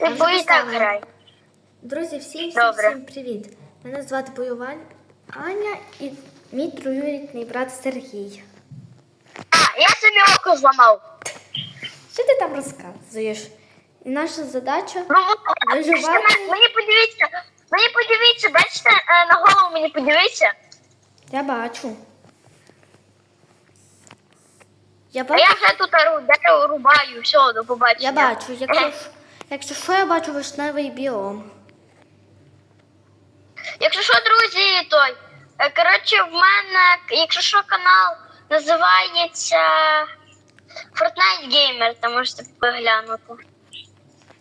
Ти вже бо і так грай. Друзі, всім всім, Добре. всім привіт. Мене звати Бойова Аня і мій троюрідний брат Сергій. А, я собі око зламав. Що ти там розказуєш? І наша задача Ну, Виживати. мені- подивіться, мені подивіться, бачите, е, на голову мені подивіться. я бачу. Я А бачу, я вже тут ру- дерево рубаю, все, до побачення. я бачу. Якщо, ж- якщо що, я бачу вишневий біом. Якщо що, друзі, той. е, Коротше, в мене, якщо що, канал називається Fortnite Gamer, там можете поглянути.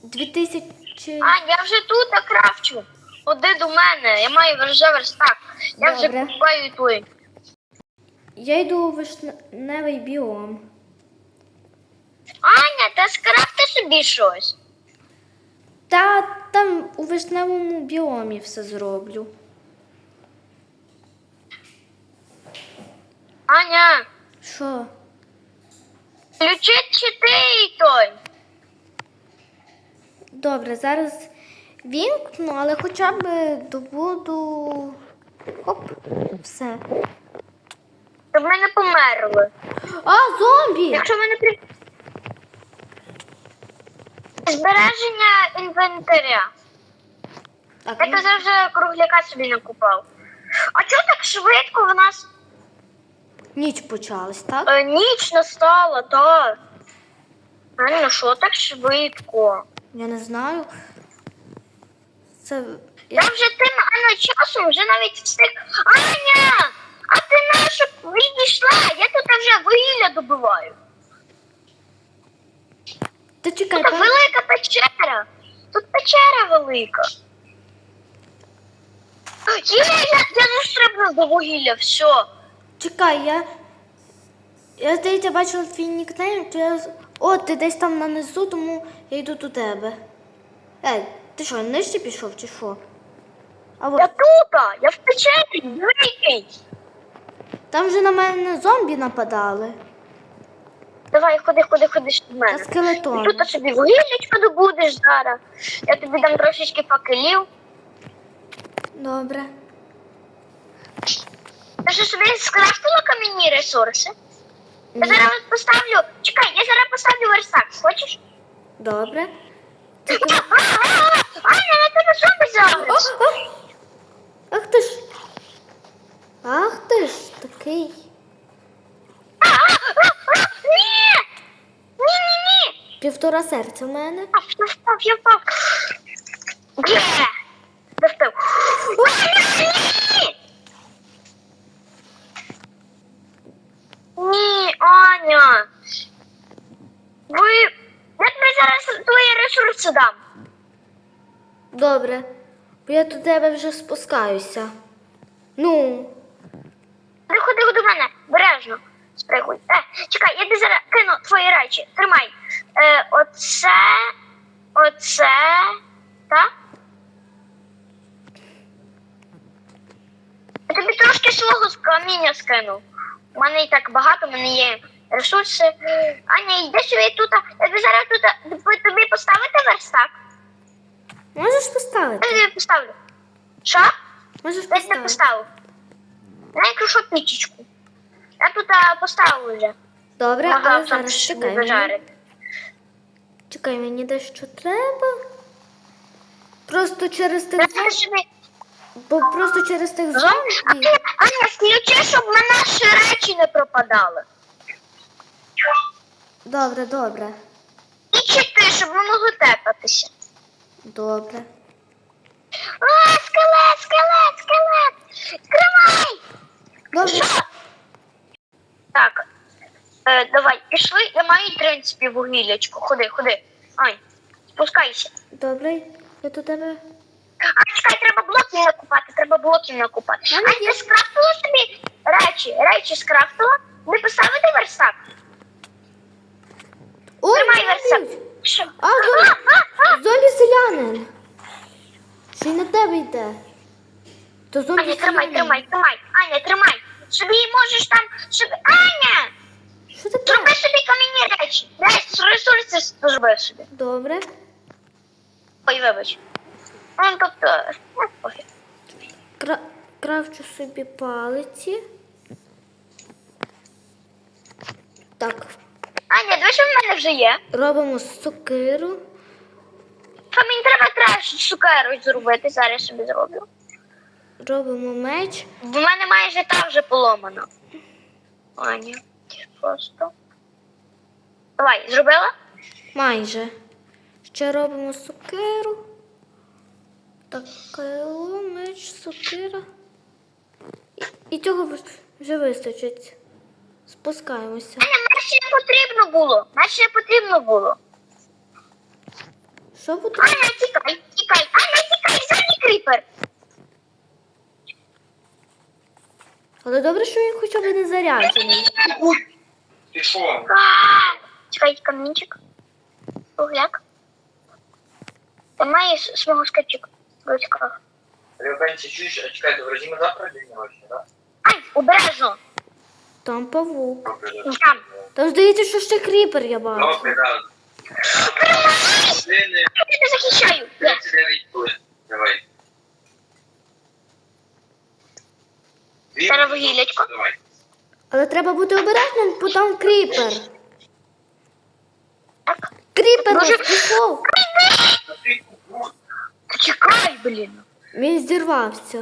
2000... А, я вже тут крафчу. Ходи до мене, я маю вже верстак. Я вже купаю той. Я йду у вишневий біом. Аня, та скрафти собі щось. Та там у вишневому біомі все зроблю. Аня, Що? включи чи ти той. Добре, зараз вімкну, але хоча б добуду. Хоп, все. Щоб ми не померли. А, зомбі! Якщо мене при. Збереження інвентаря. Так, Я казав, вже кругляка собі накупав. А чого так швидко в нас ніч почалась, так? е, ніч настала, так? Аня, що так швидко? Я не знаю. Це. Я Я... вже тим Аня, часом вже навіть встиг. Аня! А ти наша відійшла? Я тут вже вугілля добиваю. Ти чекай, Тут пер... велика печера. Тут печера велика. Є, я, я застрибнув до вугілля, все. чекай, я. Я здається, бачила твій нікнейм, то я. з- О, ти десь там нанизу, тому я йду до тебе. Ей, ти що, нижче пішов чи що? А Я от тут, я в печері, великий. там вже на мене зомбі нападали. Давай, ходи, ходи, ходи до Та мене. скелетон. І тут собі вугіллячко добудеш зараз. Я тобі дам трошечки факелів. Добре. Ти ж собі скрафтила кам'яні ресурси. Я Ні. зараз поставлю. Чекай, я зараз поставлю верстак. Хочеш? Добре. Аня, на тебе зомбі зараз. Ах ти ж. Ах ти ж такий. А, а, а, Ні! Ні, ні, ні! Півтора серця в мене. А, Я впав, я впав. Впав? Аня, ні! Ні, Аня. Ви... Я тобі зараз твої ресурси дам. Добре. Бо я до тебе вже спускаюся. Ну, Приходи до мене, бережно. Спригуй. Е, чекай, я тобі зараз кину твої речі. Тримай. Е, оце, оце, так? Я тобі трошки свого з каміння скину. У мене і так багато, у мене є ресурси. Аня, йди собі тут. Я тобі зараз тут тобі- тобі поставити верстак. можеш Я поставити? тобі поставлю. Що? Можеш Я тебе поставити. поставив. Якщо пічечку. Я тут а, поставив вже. Добре, На але зараз чекай. Чекай, мені дещо треба. Просто через тих зомбі. Бо просто через тих зомбі. Аня, включи, щоб мене ще речі не пропадали. Добре, добре. І чити, щоб ми могли тепатися. Добре. А, скелет, скелет, скелет! Тримай! Добре. Так. Е, давай, пішли. Я маю, в принципі, вугіллячко. Ходи, ходи. Ай, спускайся. Добре. Я до тебе. А чекай, треба блоків накупати, треба блоків накупати. Мене А ти скрафтила собі речі, речі скрафтила? Не поставити верстак? Ой, Тримай верстак. б'ють. Що? А, зомбі, а, а. зомбі селянин. Що й на тебе йде? То зомбі Аня, тримай, селянин. тримай, тримай. Аня, тримай. Собі можеш там, собі... Аня! Що таке? Зроби собі камінні речі. Речі, ресурси зроби собі. Добре. Ой, вибач. Ну, тобто, ну, пофіг. Кра... Кравчу собі палиці. Так, Аня, диви, що в мене вже є. робимо сокиру. Мені треба краще цукеру зробити, зараз собі зроблю. Робимо меч. В мене майже та вже поломано. Аня, просто. Давай, зробила? Майже. Ще робимо сокиру. Так, кайло, меч, сокира. І, і цього вже- вистачить. Спускаємося. Аня, наче не потрібно було. Наче не потрібно було. Що буде? Аня, тікай, тікай. Аня, тікай, задній кріпер. Але добре, що він хоча б не заряджений. Ти що? А, Чекай, камінчик. Кругляк. Там має свого скачок в ручках. Ребенці, чуєш, а чекай, то вроді завтра день народження, так? Ай, обережно. Там павук. Там. Там здається, що ще кріпер я бачу. Добре, так. Години, Я тебе захищаю. Є. 39 хвилин. Давай. Зараз вугіллячко. Але треба бути обережним, бо там кріпер. Так. Кріпер ось пішов. Ти Чекай, блін. Він зірвався.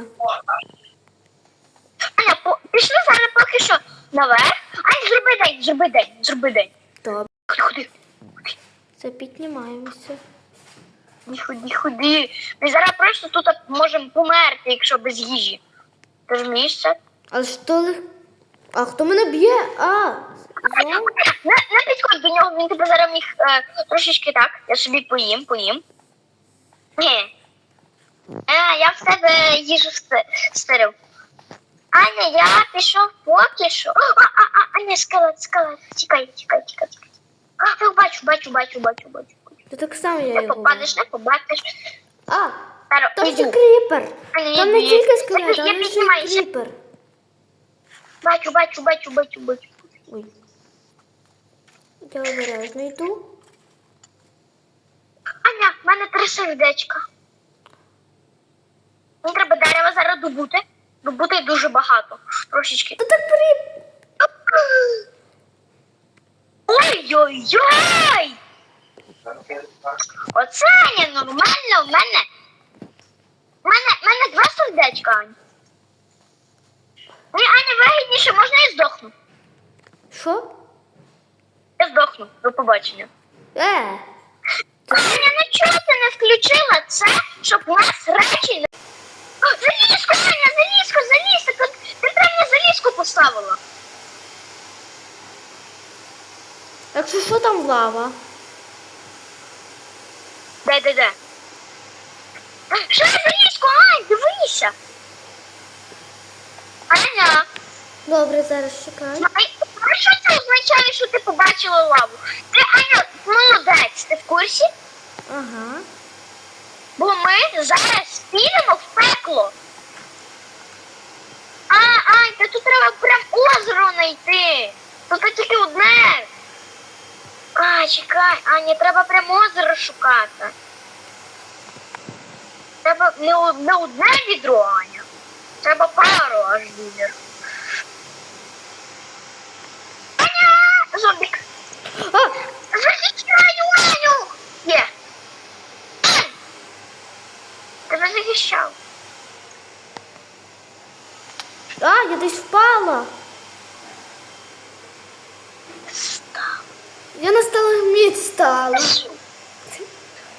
Аня, по... пішли зараз поки що наверх. Аня, зроби день, зроби день, зроби день. Добре, Ходи, ходи. це піднімаємося. Ходи, ходи, ходи. Ми зараз просто тут можемо померти, якщо без їжі. Ти розумієш це? Але що ли? А хто мене б'є? А, зон? Не, не підходь до нього, він тебе зараз міг е, трошечки так. Я собі поїм, поїм. Ні. Е, я в тебе їжу сти- стирив. Аня, я пішов поки що. А, а, а, Аня, скелет, скелет. Тікай, тікай, тікай, тікай. А, я бачу, бачу, бачу, бачу, бачу. Та так само я Не його. попадеш, не побачиш. А, Зараз там ще іду. кріпер. Аня, Там не я- тільки скелет, я але піднімаюся. кріпер. Бачу, бачу, бачу, бачу, бачу. Ой. Я обережно йду. Аня, в мене три сердечка. Мені треба дерева зараз добути. Добути дуже багато. Трошечки. Та так при... Ой-ой-ой! Оце Аня, нормально в мене. В мене, в мене два сердечка, Аня. Мені Аня вигідніше, можна я здохну? Що? Я здохну. До побачення. Е, Аня, ну чого ти не включила це, щоб у нас речі не. О, залізку, Аня, залізку, залізку. Ти, на залізку поставила. якщо що там лава? Де, де, де? Що залізку, Ань, дивися. Аня, Добре, зараз знай- знаєш, що це означає, що ти побачила лаву? Ти, Аня, молодець, ти в курсі? Ага. Бо ми зараз підемо в пекло. А, Ань, та тут треба прям озеро знайти. Тут тільки одне. А, чекай, Аня, треба прям озеро шукати. Треба не одне відро, Аня. Треба пару аж відер. Аня! Зомбік! А, Захищаю Аню! Є. Ань! Тебе захищав. а, я десь впала. Я на сталагміт стала.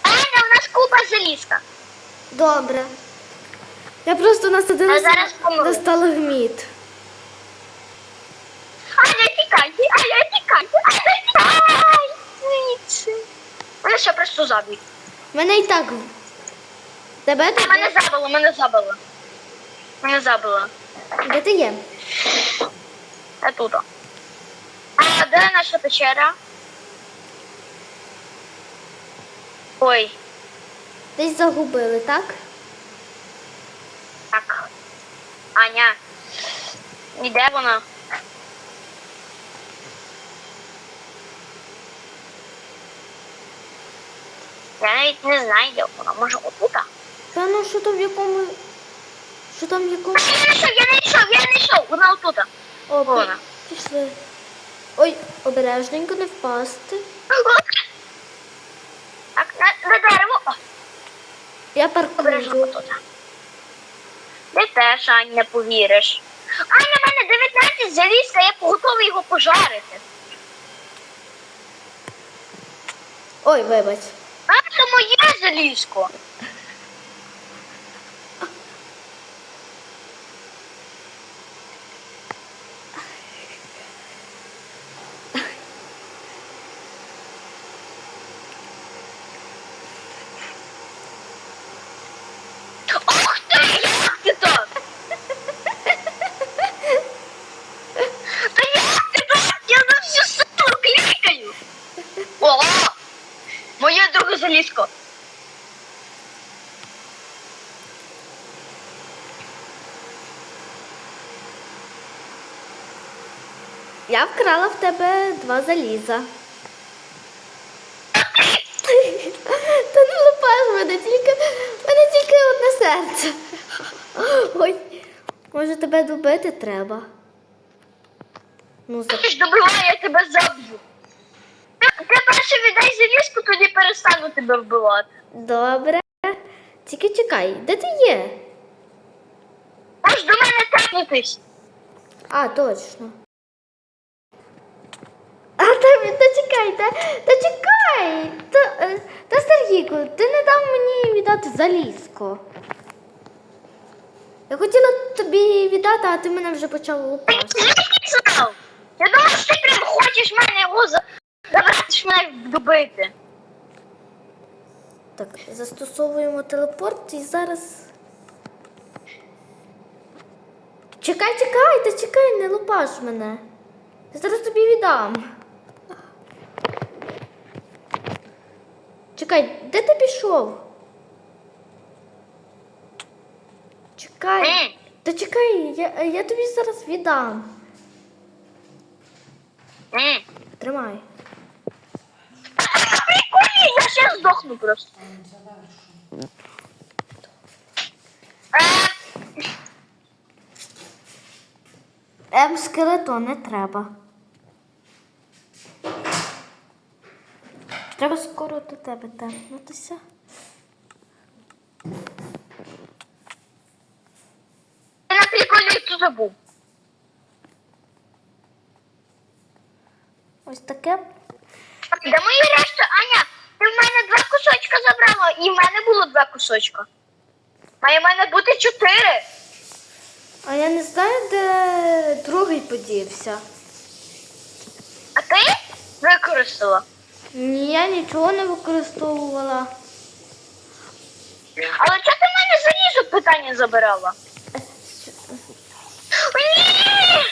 Аня, у нас купа залізка. Добре. Я просто А насадилася на сталагміт. Аня, тікай, Аня, тікай, Аня, тікай. Звідси. Мене ще просто забить. Мене і так. Тебе тут? Мене забило, мене забило. Мене забило. Де ти є? Я тут. А де наша печера? Ой, Десь загубили, так? так. Аня. І де вона? Я навіть не знаю, де вона. Може отута? Та ну що там в якому. Що там в якому. Я не йшов, я не йшов, я не йшов. Вона отута. О, Вона. пішли. Ой, обережненько не впасти. Так, на, на дерево. Я обережно паркую. отута. Ти теж, Ань, не повіриш. Аня, в мене 19 залізка, я готовий його пожарити. Ой, вибач. А, це моє залізко. Ох ти, як ти так? Та як ти так? Я на всю силу клікаю. О, моє друге залізко. Я вкрала в тебе два заліза. Та не лупаш мене, тільки мене тільки одне серце. Ой, може тебе добити треба. Ну, за... Ти ж добивай, я тебе заб'ю. Ти, ти перше віддай залізку, тоді перестану тебе вбивати. Добре. Тільки чекай, де ти є? Можеш до мене тепнутись. А, точно. А та, та чекай, та, та чекай. Та, е, та Сергійко, ти не дав мені віддати залізко. Я хотіла тобі віддати, а ти мене вже почав лупати. Я думав, що ти прям хочеш мене його за... забрати, щоб мене добити. Так, застосовуємо телепорт і зараз. Чекай, чекай, та чекай, не лупаш мене. Я зараз тобі віддам. Чекай, де ти пішов? Чекай. Та чекай, я, я тобі зараз віддам. Тримай. Прикольно, я ще здохну просто. Е, Ем, скелетон не треба. Треба скоро до тебе тепнутися. Ти на приколі забув. Ось таке. Де мої решта, Аня? Ти в мене два кусочка забрала, і в мене було два кусочка. Має в мене бути чотири. А я не знаю, де другий подівся. А ти використала. Ні, я нічого не використовувала. Але чого ти в мене залізо питання забирала? Ні!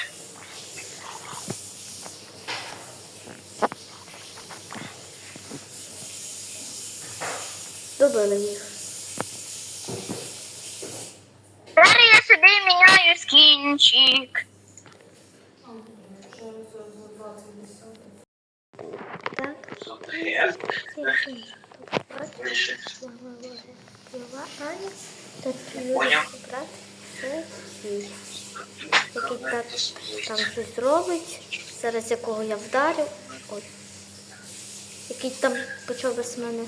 Добили їх. Зараз я собі міняю скінчик. Так. Аня, та Який так там щось робить, зараз якого я вдарю. Ой. Який там почав без мене.